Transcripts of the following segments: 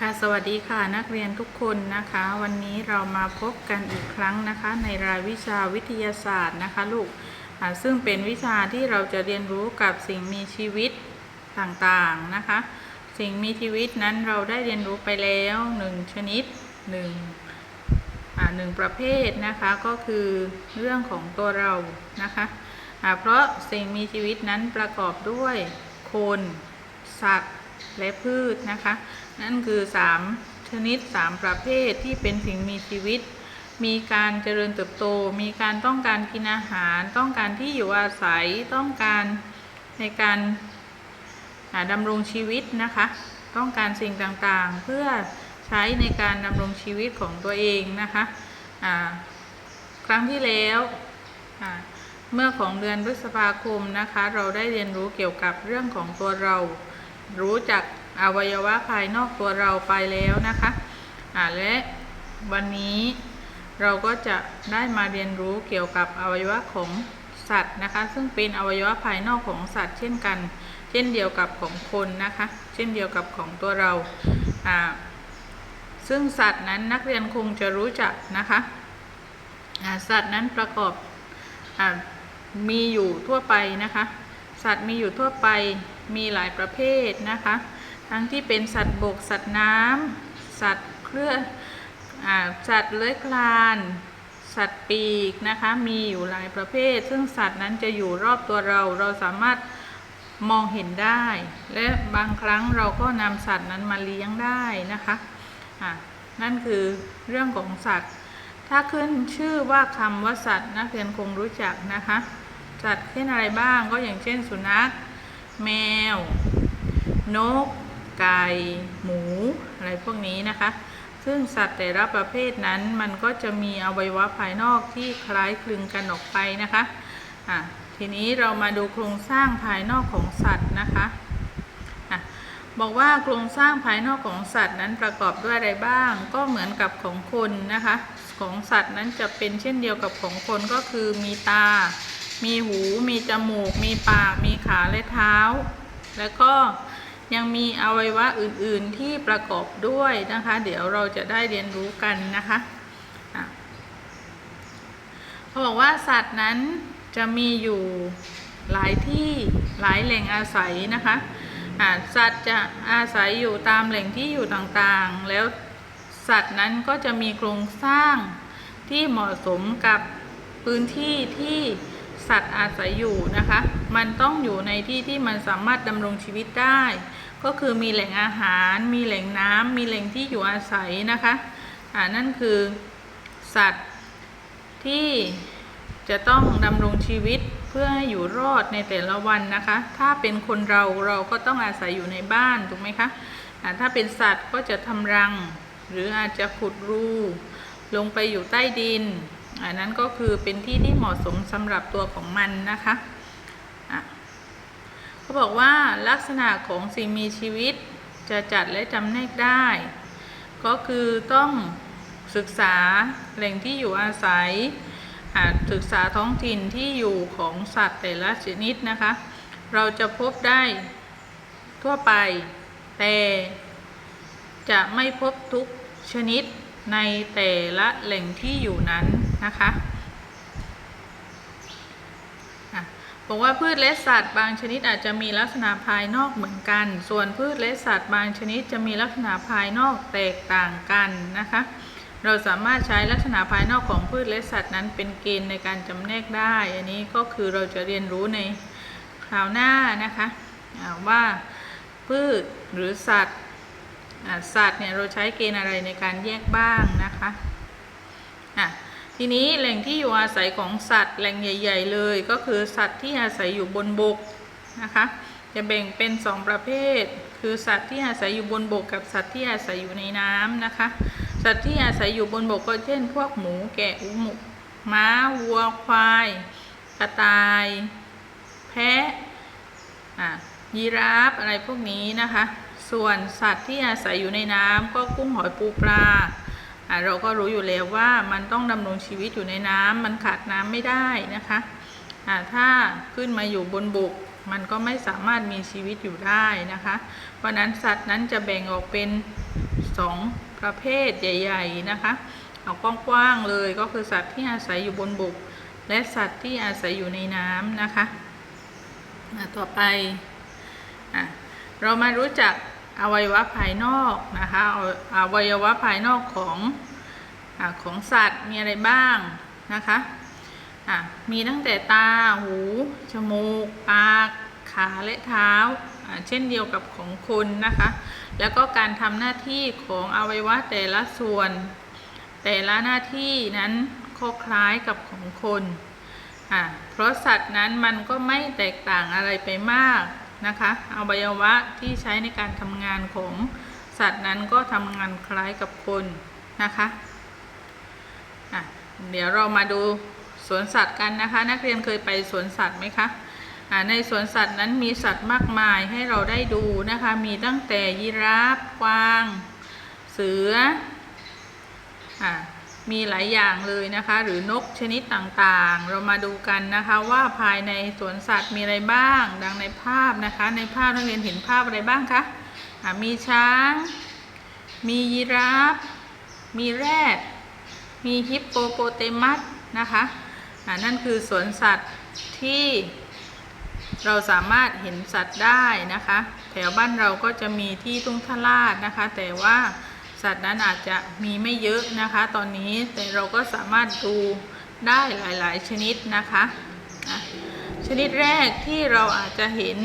ค่ะสวัสดีค่ะนักเรียนทุกคนนะคะ วันนี้เรามาพบกันอีกครั้งนะคะ ในรายวิชาวิทยาศาสตร์นะคะลูกอ่าซึ่งเป็นวิชาที่เราจะเรียนรู้กับสิ่งมีชีวิตต่างๆนะคะ สิ่งมีชีวิตนั้นเราได้เรียนรู้ไปแล้วหนึ่งชนิดหนึ่งอ่าหนึ่งประเภทนะคะก็คือเรื่องของตัวเรานะคะอ่าเพราะสิ่งมีชีวิตนั้นประกอบด้วยคนสัตว์ และพืชนะคะ นั่นคือ 3 ชนิด 3 ประเภทที่เป็นสิ่งมีชีวิต มีการเจริญเติบโต มีการต้องการกินอาหาร ต้องการที่อยู่อาศัยต้องการในการาดำรงชีวิตนะคะ ต้องการสิ่งต่างๆ เพื่อใช้ในการดำรงชีวิตของตัวเองนะคะครั้งที่แล้วเมื่อของเดือนพฤษภาคมนะคะ เราได้เรียนรู้เกี่ยวกับเรื่องของตัวเรา รู้จักอวัยวะภายนอกตัวเราไปแล้วนะคะอ่าและวันนี้เราก็จะได้มาเรียนรู้เกี่ยวกับอวัยวะของสัตว์นะคะ ซึ่งเป็นอวัยวะภายนอกของสัตว์ เช่นกัน เช่นเดียวกับของคนนะคะ เช่นเดียวกับของตัวเราอ่าซึ่งสัตว์นั้นนักเรียนคงจะรู้จักนะคะอ่าสัตว์นั้นประกอบอามีอยู่ทั่วไปนะคะ สัตว์มีอยู่ทั่วไปมีหลายประเภทนะคะ ทั้งที่เป็นสัตว์บก สัตว์น้ำสัตว์เคลื่อนสัตว์เลื้อยคลาน สัตว์ปีกนะคะมีอยู่หลายประเภท ซึ่งสัตว์นั้นจะอยู่รอบตัวเราเราสามารถมองเห็นได้ และบางครั้งเราก็นำสัตว์นั้นมาเลี้ยงได้นะคะะนั่นคือเรื่องของสัตว์ ถ้าขึ้นชื่อว่าคำว่าสัตว์นักเรียนคงรู้จักนะคะ สัตว์เช่นอะไรบ้างก็อย่างเช่นสุนัข แมว นก ไก่ หมู อะไรพวกนี้นะคะ ซึ่งสัตว์แต่ละประเภทนั้นมันก็จะมีอวัยวะภายนอกที่คล้ายคลึงกันออกไปนะคะะทีนี้เรามาดูโครงสร้างภายนอกของสัตว์นะคะอะบอกว่าโครงสร้างภายนอกของสัตว์นั้นประกอบด้วยอะไรบ้าง ก็เหมือนกับของคนนะคะ ของสัตว์นั้นจะเป็นเช่นเดียวกับของคนก็คือมีตา มีหูมีจมูก มีปาก มีขาและเท้า แล้วก็ยังมีอวัยวะอื่นๆที่ประกอบด้วยนะคะ เดี๋ยวเราจะได้เรียนรู้กันนะคะเขาบอกว่าสัตว์นั้นจะมีอยู่หลายที่หลายแหล่งอาศัยนะคะสัตว์จะอาศัยอยู่ตามแหล่งที่อยู่ต่างๆ แล้วสัตว์นั้นก็จะมีโครงสร้างที่เหมาะสมกับพื้นที่ที่ สัตว์อาศัยอยู่นะคะ มันต้องอยู่ในที่ที่มันสามารถดำรงชีวิตได้ ก็คือมีแหล่งอาหาร มีแหล่งน้ำมีแหล่งที่อยู่อาศัยนะคะอ่านั่นคือสัตว์ที่จะต้องดำรงชีวิตเพื่อให้อยู่รอดในแต่ละวันนะคะ ถ้าเป็นคนเราเราก็ต้องอาศัยอยู่ในบ้านถูกไหมคะอ่าถ้าเป็นสัตว์ก็จะทำรัง หรืออาจจะขุดรูลงไปอยู่ใต้ดิน อันนั้นก็คือเป็นที่ที่เหมาะสมสำหรับตัวของมันนะคะเขาบอกว่าลักษณะของสิ่งมีชีวิตจะจัดและจำแนกได้ ก็คือต้องศึกษาแหล่งที่อยู่อาศัยศึกษาท้องถิ่นที่อยู่ของสัตว์แต่ละชนิดนะคะ เราจะพบได้ทั่วไป แต่จะไม่พบทุกชนิดในแต่ละแหล่งที่อยู่นั้น นะคะบอกว่าพืชและสัตว์บางชนิดอาจจะมีลักษณะภายนอกเหมือนกัน ส่วนพืชและสัตว์บางชนิดจะมีลักษณะภายนอกแตกต่างกันนะคะ เราสามารถใช้ลักษณะภายนอกของพืชและสัตว์นั้นเป็นเกณฑ์ในการจำแนกได้ อันนี้ก็คือเราจะเรียนรู้ในคราวหน้านะคะว่าพืชหรือสัตว์สัตว์เนี่ยเราใช้เกณฑ์อะไรในการแยกบ้างนะคะ ทีนี้แหล่งที่อยู่อาศัยของสัตว์แหล่งใหญ่ ๆ เลยก็คือสัตว์ที่อาศัยอยู่บนบกนะคะ จะแบ่งเป็นสองประเภท คือสัตว์ที่อาศัยอยู่บนบกกับสัตว์ที่อาศัยอยู่ในน้ำนะคะ สัตว์ที่อาศัยอยู่บนบกก็เช่น พวกหมูแกะอุหมูม้าวัวควาย กระต่าย แพะยีราฟอะไรพวกนี้นะคะ ส่วนสัตว์ที่อาศัยอยู่ในน้ำก็กุ้งหอยปูปลา เราก็รู้อยู่แล้วว่ามันต้องดำรงชีวิตอยู่ในน้ำมันขาดน้ำไม่ได้นะคะะถ้าขึ้นมาอยู่บนบกมันก็ไม่สามารถมีชีวิตอยู่ได้นะคะ เพราะนั้นสัตว์นั้นจะแบ่งออกเป็นสองประเภทใหญ่ ๆนะคะ เอากว้างๆเลยก็คือสัตว์ที่อาศัยอยู่บนบก และสัตว์ที่อาศัยอยู่ในน้ำนะคะะต่อไปอเรามารู้จัก อวัยวะภายนอกนะคะเอาอวัยวะภายนอกของอของสัตว์มีอะไรบ้างนะคะะมีตั้งแต่ตา หู จมูก ปาก ขาและเท้า เช่นเดียวกับของคนนะคะ แล้วก็การทำหน้าที่ของอวัยวะแต่ละส่วน แต่ละหน้าที่นั้นก็คล้ายกับของคน เพราะสัตว์นั้นมันก็ไม่แตกต่างอะไรไปมาก นะคะอวัยวะที่ใช้ในการทำงานของสัตว์นั้นก็ทำงานคล้ายกับคนนะคะอะเดี๋ยวเรามาดูสวนสัตว์กันนะคะ นักเรียนเคยไปสวนสัตว์ไหมคะอะในสวนสัตว์นั้นมีสัตว์มากมายให้เราได้ดูนะคะ มีตั้งแต่ยีราฟกวาง เสืออะ มีหลายอย่างเลยนะคะ หรือนกชนิดต่างๆ เรามาดูกันนะคะว่าภายในสวนสัตว์มีอะไรบ้าง ดังในภาพนะคะ ในภาพนักเรียนเห็นภาพอะไรบ้างคะะมีช้าง มียีราฟ มีแรด มีฮิปโปโปเตมัสนะคะะนั่นคือสวนสัตว์ที่เราสามารถเห็นสัตว์ได้นะคะ แถวบ้านเราก็จะมีที่ทุ่งทลาดนะคะ แต่ว่า สัตว์นั้นอาจจะมีไม่เยอะนะคะ ตอนนี้แต่เราก็สามารถดูได้หลาย ๆ ชนิดนะคะชนิดแรกที่เราอาจจะเห็น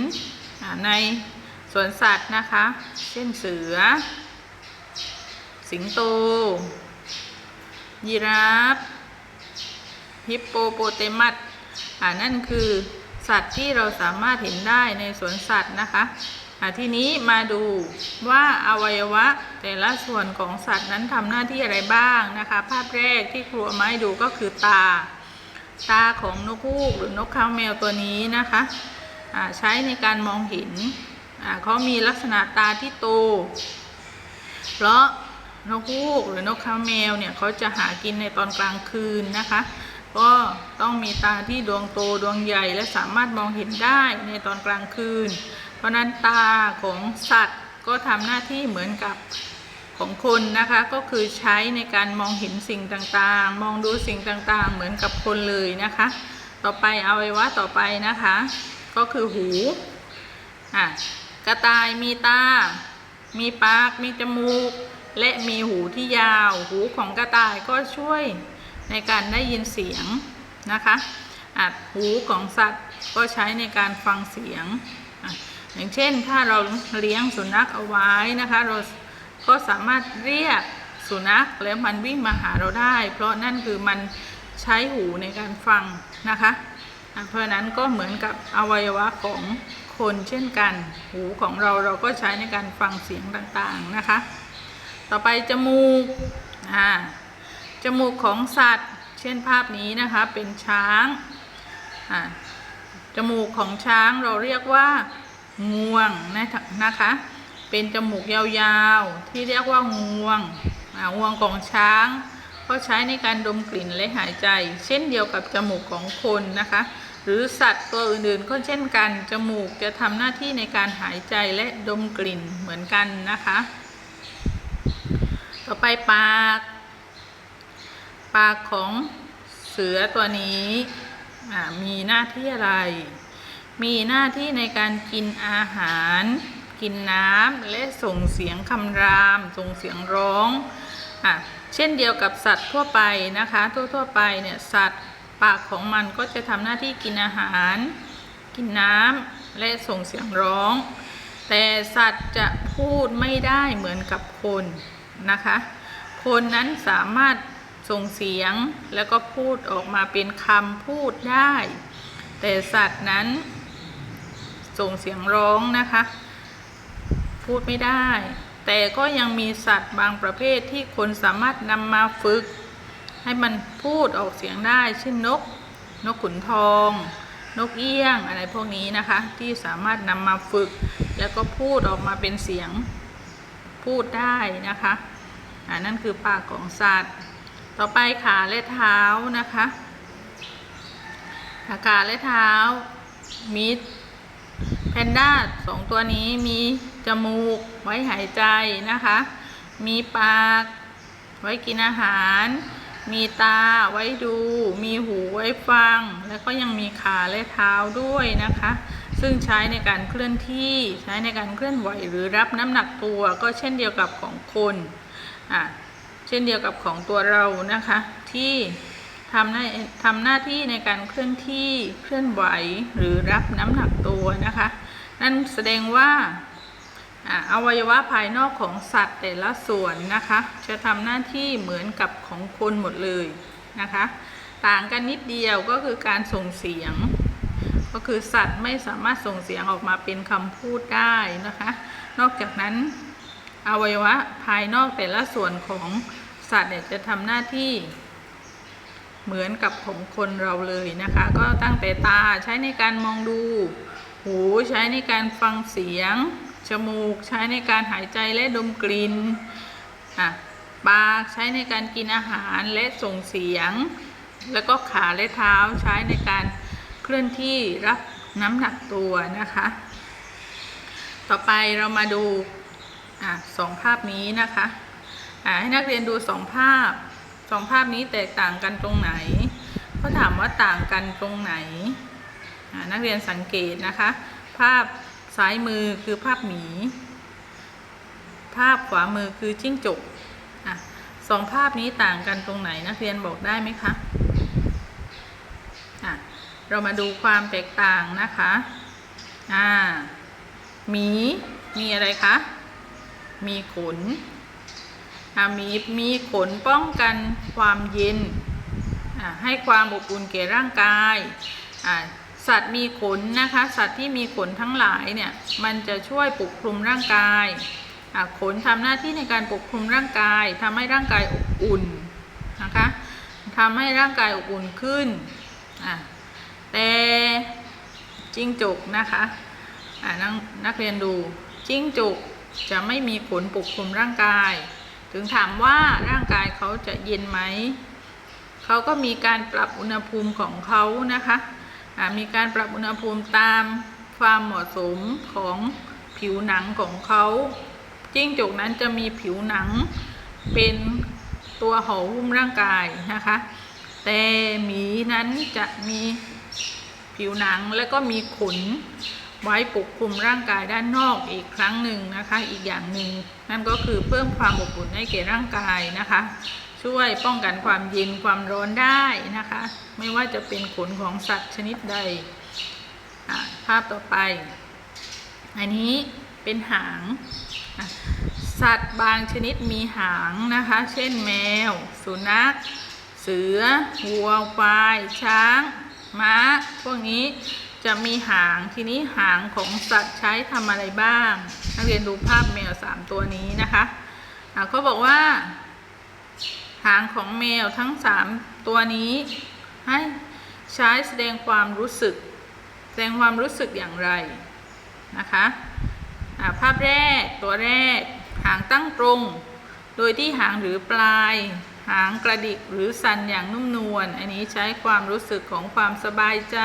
ในสวนสัตว์นะคะ เช่นเสือ สิงโต ยีราฟ ฮิปโปโปเตมัสอ่านั่นคือสัตว์ที่เราสามารถเห็นได้ในสวนสัตว์นะคะ ทีนี้มาดูว่าอวัยวะแต่ละส่วนของสัตว์นั้นทำหน้าที่อะไรบ้างนะคะ ภาพแรกที่ครูเอามาให้ดูก็คือตา ตาของนกฮูกหรือนกเขาแมวตัวนี้นะคะอ่าใช้ในการมองเห็นเขามีลักษณะตาที่โต เพราะนกฮูกหรือนกเขาแมวเนี่ยเขาจะหากินในตอนกลางคืนนะคะ ก็ต้องมีตาที่ดวงโตดวงใหญ่และสามารถมองเห็นได้ในตอนกลางคืน เพราะนั้นตาของสัตว์ก็ทำหน้าที่เหมือนกับของคนนะคะก็คือใช้ในการมองเห็นสิ่งต่างๆ มองดูสิ่งต่างๆ เหมือนกับคนเลยนะคะ ต่อไปเอาไว้ว่าต่อไปนะคะ ก็คือหูอะกระต่ายมีตา มีปาก มีจมูก และมีหูที่ยาว หูของกระต่ายก็ช่วยในการได้ยินเสียงนะคะอะหูของสัตว์ก็ใช้ในการฟังเสียง อย่างเช่นถ้าเราเลี้ยงสุนัขเอาไว้นะคะ เราก็สามารถเรียกสุนัขแล้วมันวิ่งมาหาเราได้ เพราะนั่นคือมันใช้หูในการฟังนะคะ เพราะฉะนั้นก็เหมือนกับอวัยวะของคนเช่นกัน หูของเราเราก็ใช้ในการฟังเสียงต่างๆนะคะ ต่อไปจมูกอ่าจมูกของสัตว์ เช่นภาพนี้นะคะเป็นช้างอ่าจมูกของช้างเราเรียกว่า งวงนะคะ เป็นจมูกยาวๆ ที่เรียกว่างวงอ่างวงของช้างก็ใช้ในการดมกลิ่นและหายใจ เช่นเดียวกับจมูกของคนนะคะ หรือสัตว์ตัวอื่นๆก็เช่นกัน จมูกจะทำหน้าที่ในการหายใจและดมกลิ่นเหมือนกันนะคะ ต่อไปปาก ปากของเสือตัวนี้อ่ามีหน้าที่อะไร มีหน้าที่ในการกินอาหาร กินน้ำและส่งเสียงคำราม ส่งเสียงร้องอะเช่นเดียวกับสัตว์ทั่วไปนะคะทั่วๆไปเนี่ยสัตว์ปากของมันก็จะทำหน้าที่กินอาหาร กินน้ำและส่งเสียงร้อง แต่สัตว์จะพูดไม่ได้เหมือนกับคนนะคะ คนนั้นสามารถส่งเสียงแล้วก็พูดออกมาเป็นคำพูดได้ แต่สัตว์นั้น ส่งเสียงร้องนะคะ พูดไม่ได้ แต่ก็ยังมีสัตว์บางประเภทที่คนสามารถนำมาฝึก ให้มันพูดออกเสียงได้เช่นนก นกขุนทอง นกเอี้ยงอะไรพวกนี้นะคะ ที่สามารถนำมาฝึก แล้วก็พูดออกมาเป็นเสียงพูดได้นะคะอ่านั่นคือปากของสัตว์ ต่อไปขาและเท้านะคะขาและเท้ามี แพนด้าสองตัวนี้มีจมูกไว้หายใจนะคะ มีปากไว้กินอาหาร มีตาไว้ดู มีหูไว้ฟัง แล้วก็ยังมีขาและเท้าด้วยนะคะ ซึ่งใช้ในการเคลื่อนที่ ใช้ในการเคลื่อนไหวหรือรับน้ำหนักตัวก็เช่นเดียวกับของคน อะ เช่นเดียวกับของตัวเรานะคะที่ ทำหน้าทำหน้าที่ในการเคลื่อนที่เคลื่อนไหวหรือรับน้ำหนักตัวนะคะ นั่นแสดงว่าอวัยวะภายนอกของสัตว์แต่ละส่วนนะคะ จะทำหน้าที่เหมือนกับของคนหมดเลยนะคะ ต่างกันนิดเดียวก็คือการส่งเสียง ก็คือสัตว์ไม่สามารถส่งเสียงออกมาเป็นคำพูดได้นะคะ นอกจากนั้น อวัยวะภายนอกแต่ละส่วนของสัตว์เนี่ยจะทำหน้าที่ เหมือนกับของคนเราเลยนะคะ ก็ตั้งแต่ตาใช้ในการมองดู หูใช้ในการฟังเสียง จมูกใช้ในการหายใจและดมกลิ่นอะปากใช้ในการกินอาหารและส่งเสียง แล้วก็ขาและเท้าใช้ในการเคลื่อนที่รับน้ำหนักตัวนะคะ ต่อไปเรามาดูอะสองภาพนี้นะคะอะให้นักเรียนดูสองภาพ สองภาพนี้แตกต่างกันตรงไหนเขาถามว่าต่างกันตรงไหน นักเรียนสังเกตนะคะ ภาพซ้ายมือคือภาพหมี ภาพขวามือคือจิ้งจกอสองภาพนี้ต่างกันตรงไหนนักเรียนบอกได้ไหมคะะเรามาดูความแตกต่างนะคะอ่าหมีมีอะไรคะ มีขน อะหมีมีขนป้องกันความเย็น ให้ความอบอุ่นแก่ร่างกาย สัตว์มีขนนะคะ สัตว์ที่มีขนทั้งหลายเนี่ย มันจะช่วยปกคลุมร่างกายขนทำหน้าที่ในการปกคลุมร่างกายทำให้ร่างกายอบอุ่นนะคะทำให้ร่างกายอบอุ่นขึ้น แต่จิ้งจกนะคะะนักนักเรียนดูจิ้งจกจะไม่มีขนปกคลุมร่างกาย ถึงถามว่าร่างกายเขาจะเย็นไหม เขาก็มีการปรับอุณหภูมิของเขานะคะมีการปรับอุณหภูมิตามความเหมาะสมของผิวหนังของเขาจิ้งจกนั้นจะมีผิวหนังเป็นตัวห่อหุ้มร่างกายนะคะ แต่หมีนั้นจะมีผิวหนังและก็มีขนไว้ปกคลุมร่างกายด้านนอกอีกครั้งหนึ่งนะคะ อีกอย่างหนึ่ง นั่นก็คือเพิ่มความอบอุ่นให้แก่ร่างกายนะคะ ช่วยป้องกันความเย็นความร้อนได้นะคะ ไม่ว่าจะเป็นขนของสัตว์ชนิดใดภาพต่อไป อันนี้เป็นหาง สัตว์บางชนิดมีหางนะคะ เช่นแมว สุนัข เสือวัวควาย ช้าง ม้า พวกนี้ จะมีหางทีนี้หางของสัตว์ใช้ทำอะไรบ้าง นักเรียนดูภาพแมวสามตัวนี้นะคะเขาบอกว่า หางของแมวทั้งสามตัวนี้ให้ใช้แสดงความรู้สึก แสดงความรู้สึกอย่างไรนะคะะภาพแรกตัวแรก หางตั้งตรง โดยที่หางหรือปลาย หางกระดิกหรือสั่นอย่างนุ่มนวลอันนี้ใช้ความรู้สึกของความสบายใจ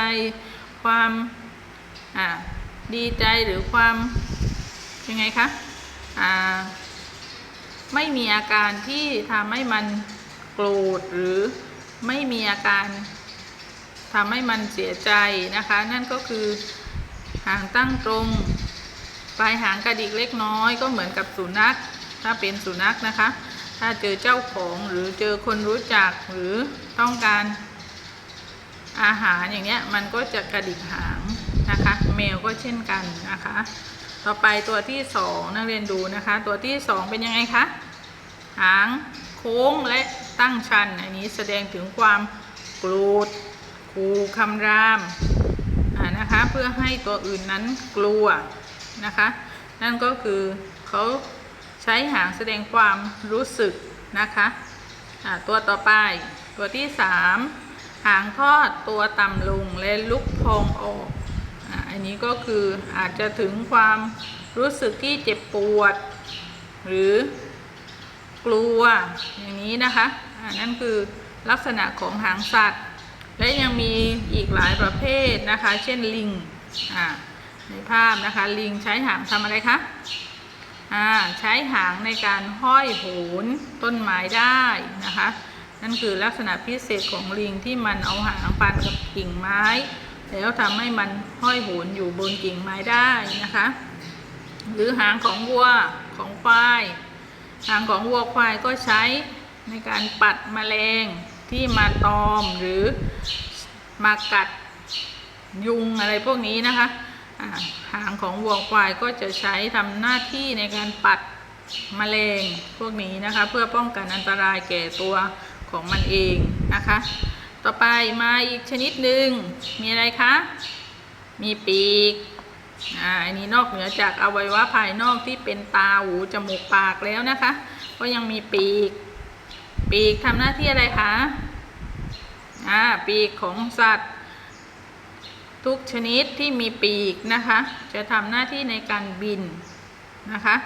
ความดีใจหรือความยังไงคะไม่มีอาการที่ทำให้มันโกรธหรือไม่มีอาการทำให้มันเสียใจนะคะ นั่นก็คือหางตั้งตรง ปลายหางกระดิกเล็กน้อยก็เหมือนกับสุนัข ถ้าเป็นสุนัขนะคะ ถ้าเจอเจ้าของหรือเจอคนรู้จักหรือต้องการ อาหารอย่างเงี้ยมันก็จะกระดิกหางนะคะ แมวก็เช่นกันนะคะ ต่อไปตัวที่สองนักเรียนดูนะคะ ตัวที่สองเป็นยังไงคะหางโค้งและตั้งชัน อันนี้แสดงถึงความกรธขู่คำรามนะคะเพื่อให้ตัวอื่นนั้นกลัวนะคะ นั่นก็คือเขาใช้หางแสดงความรู้สึกนะคะอ่าตัวต่อไปตัวที่สาม หางทอดตัวต่ำลงและลุกพองออกอันนี้ก็คืออาจจะถึงความรู้สึกที่เจ็บปวด หรือกลัวอย่างนี้นะคะนั่นคือลักษณะของหางสัตว์ และยังมีอีกหลายประเภทนะคะ เช่นลิงในภาพนะคะลิงใช้หางทำอะไรคะใช้หางในการห้อยโหนต้นไม้ได้นะคะ นั่นคือลักษณะพิเศษของลิงที่มันเอาหางปันกับกิ่งไม้ แล้วทำให้มันห้อยโหนอยู่บนกิ่งไม้ได้นะคะ หรือหางของวัวของควายหางของวัวควายก็ใช้ในการปัดแมลงที่มาตอมหรือมากัดยุงอะไรพวกนี้นะคะหางของวัวควายก็จะใช้ทำหน้าที่ในการปัดแมลงพวกนี้นะคะ เพื่อป้องกันอันตรายแก่ตัว ของมันเองนะคะ ต่อไปมาอีกชนิดหนึ่งมีอะไรคะ มีปีกอ่าอันนี้นอกเหนือจากอวัยวะภายนอกที่เป็นตาหูจมูกปากแล้วนะคะ ก็ยังมีปีก ปีกทำหน้าที่อะไรคะอ่าปีกของสัตว์ ทุกชนิดที่มีปีกนะคะ จะทำหน้าที่ในการบินนะคะ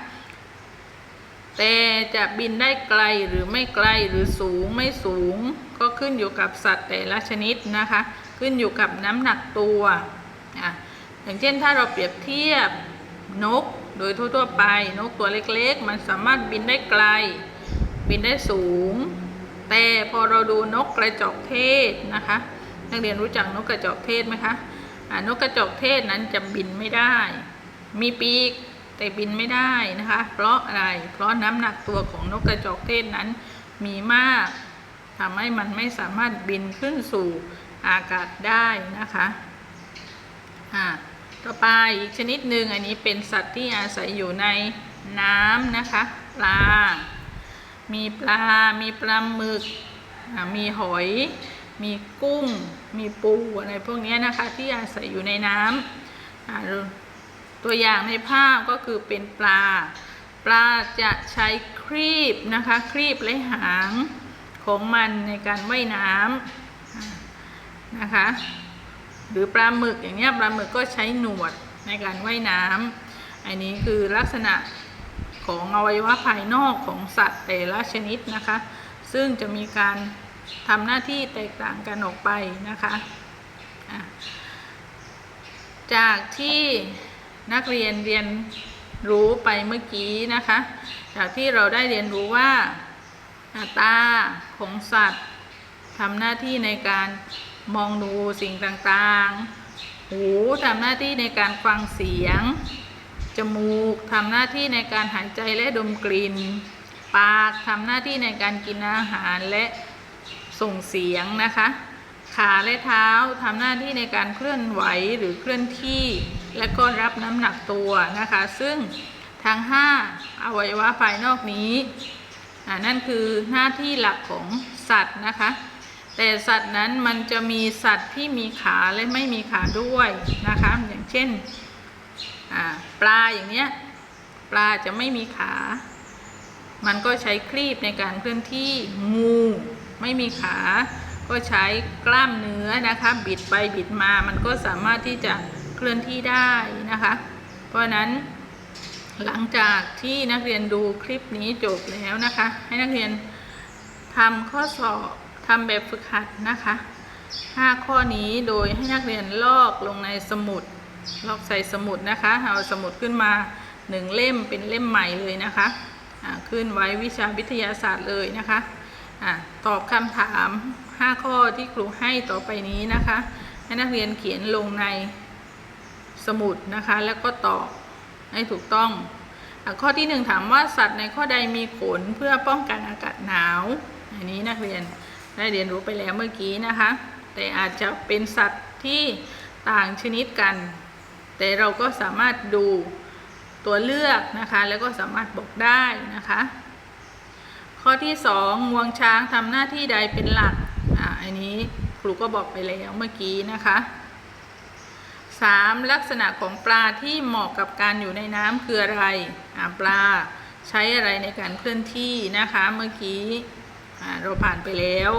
แต่จะบินได้ไกลหรือไม่ไกลหรือสูงไม่สูง ก็ขึ้นอยู่กับสัตว์แต่ละชนิดนะคะ ขึ้นอยู่กับน้ำหนักตัวอะอย่างเช่นถ้าเราเปรียบเทียบนกโดยทั่วๆไปนกตัวเล็กๆ มันสามารถบินได้ไกล บินได้สูง แต่พอเราดูนกกระจอกเทศนะคะ นักเรียนรู้จักนกกระจอกเทศไหมคะอ่านกกระจอกเทศนั้นจะบินไม่ได้ มีปีก แต่บินไม่ได้นะคะ เพราะอะไร เพราะน้ำหนักตัวของนกกระจอกเทศนั้นมีมากทำให้มันไม่สามารถบินขึ้นสู่อากาศได้นะคะอ่าต่อไปอีกชนิดหนึ่งอันนี้เป็นสัตว์ที่อาศัยอยู่ในน้ำนะคะปลา มีปลา มีปลาหมึก มีหอย มีกุ้ง มีปูอะไรพวกนี้นะคะที่อาศัยอยู่ในน้ำอ่า ตัวอย่างในภาพก็คือเป็นปลา ปลาจะใช้ครีบนะคะครีบและหางของมันในการว่ายน้ำนะคะ หรือปลาหมึกอย่างเงี้ยปลาหมึกก็ใช้หนวดในการว่ายน้ำอันนี้คือลักษณะของอวัยวะภายนอกของสัตว์แต่ละชนิดนะคะ ซึ่งจะมีการทำหน้าที่แตกต่างกันออกไปนะคะ จากที่ นักเรียนเรียนรู้ไปเมื่อกี้นะคะ จากที่เราได้เรียนรู้ว่าตาของสัตว์ทำหน้าที่ในการมองดูสิ่งต่างๆ หูทำหน้าที่ในการฟังเสียง จมูกทำหน้าที่ในการหายใจและดมกลิ่น ปากทำหน้าที่ในการกินอาหารและส่งเสียงนะคะ ขาและเท้าทำหน้าที่ในการเคลื่อนไหวหรือเคลื่อนที่ และก็รับน้ำหนักตัวนะคะ ซึ่งทั้ง 5 อวัยวะภายนอกนี้นั่นคือหน้าที่หลักของสัตว์นะคะ แต่สัตว์นั้นมันจะมีสัตว์ที่มีขาและไม่มีขาด้วยนะคะ อย่างเช่นปลาอย่างเนี้ยปลาจะไม่มีขา มันก็ใช้ครีบในการเคลื่อนที่งูไม่มีขา ก็ใช้กล้ามเนื้อนะคะ บิดไปบิดมา มันก็สามารถที่จะ เคลื่อนที่ได้นะคะ เพราะนั้นหลังจากที่นักเรียนดูคลิปนี้จบแล้วนะคะ ให้นักเรียนทำข้อสอบทำแบบฝึกหัดนะคะ 5 ข้อนี้โดยให้นักเรียนลอกลงในสมุด ลอกใส่สมุดนะคะ เอาสมุดขึ้นมาหนึ่งเล่มเป็นเล่มใหม่เลยนะคะอ่าขึ้นไว้วิชาวิทยาศาสตร์เลยนะคะอะตอบคำถาม 5 ข้อที่ครูให้ต่อไปนี้นะคะ ให้นักเรียนเขียนลงใน สมุดนะคะแล้วก็ตอบให้ถูกต้องข้อที่หนึ่งถามว่าสัตว์ในข้อใดมีขนเพื่อป้องกันอากาศหนาวอันนี้นักเรียนได้เรียนรู้ไปแล้วเมื่อกี้นะคะ แต่อาจจะเป็นสัตว์ที่ต่างชนิดกัน แต่เราก็สามารถดูตัวเลือกนะคะ แล้วก็สามารถบอกได้นะคะ ข้อที่สองงวงช้างทำหน้าที่ใดเป็นหลักอ่าอันนี้ครูก็บอกไปแล้วเมื่อกี้นะคะ สามลักษณะของปลาที่เหมาะกับการอยู่ในน้ำคืออะไรปลาใช้อะไรในการเคลื่อนที่นะคะเมื่อกี้เราผ่านไปแล้ว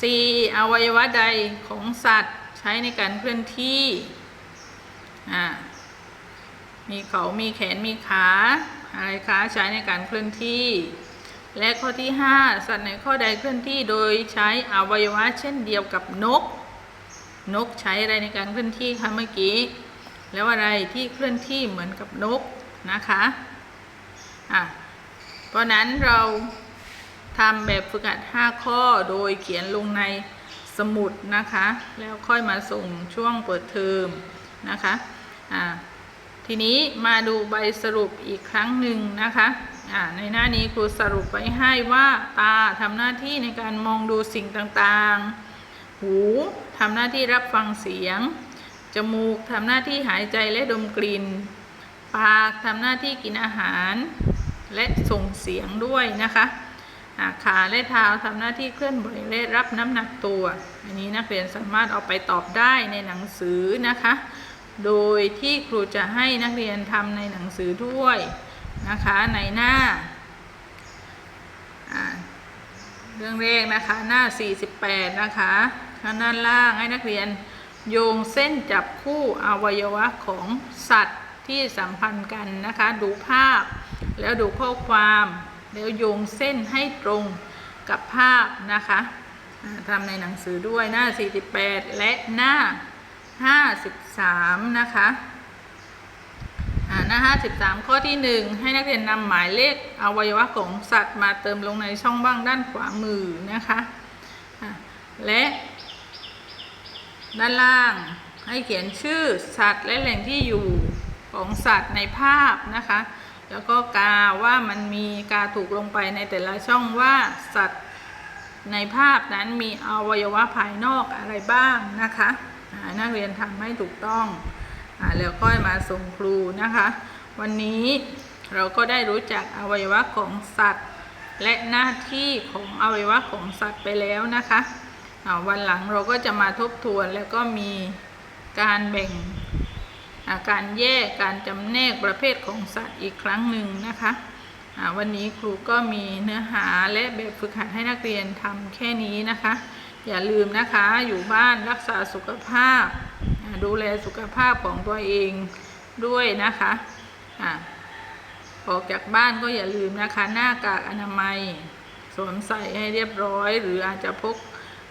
สี่อวัยวะใดของสัตว์ใช้ในการเคลื่อนที่มีเขามีแขนมีขาอะไรคะใช้ในการเคลื่อนที่ และข้อที่ 5 สัตว์ในข้อใดเคลื่อนที่โดยใช้อวัยวะเช่นเดียวกับนก นกใช้อะไรในการเคลื่อนที่คะเมื่อกี้ แล้วอะไรที่เคลื่อนที่เหมือนกับนกนะคะอะเพราะนั้นเราทำแบบฝึกหัด 5 ข้อโดยเขียนลงในสมุดนะคะ แล้วค่อยมาส่งช่วงเปิดเทอมนะคะอะทีนี้มาดูใบสรุปอีกครั้งหนึ่งนะคะอะในหน้านี้ครูสรุปไว้ให้ว่าตาทำหน้าที่ในการมองดูสิ่งต่างๆ หู ทำหน้าที่รับฟังเสียง จมูกทำหน้าที่หายใจและดมกลิ่น ปากทำหน้าที่กินอาหาร และส่งเสียงด้วยนะคะขาและเท้าทำหน้าที่เคลื่อนไหวและรับน้ำหนักตัว อันนี้นักเรียนสามารถเอาไปตอบได้ในหนังสือนะคะ โดยที่ครูจะให้นักเรียนทำในหนังสือด้วยนะคะในหน้าเรื่องแรกนะคะหน้า 48 นะคะ ด้านล่างให้นักเรียนโยงเส้นจับคู่อวัยวะของสัตว์ที่สัมพันธ์กันนะคะ ดูภาพ แล้วดูข้อความ แล้วโยงเส้นให้ตรงกับภาพนะคะทำในหนังสือด้วยหน้า 48 และหน้า 53 นะคะอ่าหน้า 53 ข้อที่ 1 ให้นักเรียนนำหมายเลขอวัยวะของสัตว์มาเติมลงในช่องว่างด้านขวามือนะคะ และ ด้านล่างให้เขียนชื่อสัตว์และแหล่งที่อยู่ของสัตว์ในภาพนะคะ แล้วก็กาว่ามันมีกาถูกลงไปในแต่ละช่องว่าสัตว์ในภาพนั้นมีอวัยวะภายนอกอะไรบ้างนะคะนักเรียนทำให้ถูกต้องอแล้วค่อยมาส่งครูนะคะ วันนี้เราก็ได้รู้จักอวัยวะของสัตว์ และหน้าที่ของอวัยวะของสัตว์ไปแล้วนะคะ วันหลังเราก็จะมาทบทวนแล้วก็มีการแบ่งการแยกการจำแนกประเภทของสัตว์อีกครั้งหนึ่งนะคะวันนี้ครูก็มีเนื้อหาและแบบฝึกหัดให้นักเรียนทำแค่นี้นะคะ อย่าลืมนะคะอยู่บ้านรักษาสุขภาพ ดูแลสุขภาพของตัวเองด้วยนะคะอ่าออกจากบ้านก็อย่าลืมนะคะ หน้ากากอนามัย สวมใส่ให้เรียบร้อย หรืออาจจะพก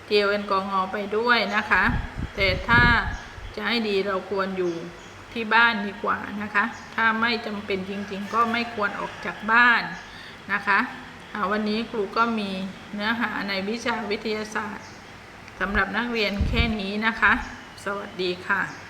เจลแอลกอฮอล์ไปด้วยนะคะ แต่ถ้าจะให้ดีเราควรอยู่ที่บ้านดีกว่านะคะ ถ้าไม่จำเป็นจริงๆ ก็ไม่ควรออกจากบ้านนะคะวันนี้ครูก็มีเนื้อหาในวิชาวิทยาศาสตร์สำหรับนักเรียนแค่นี้นะคะ สวัสดีค่ะ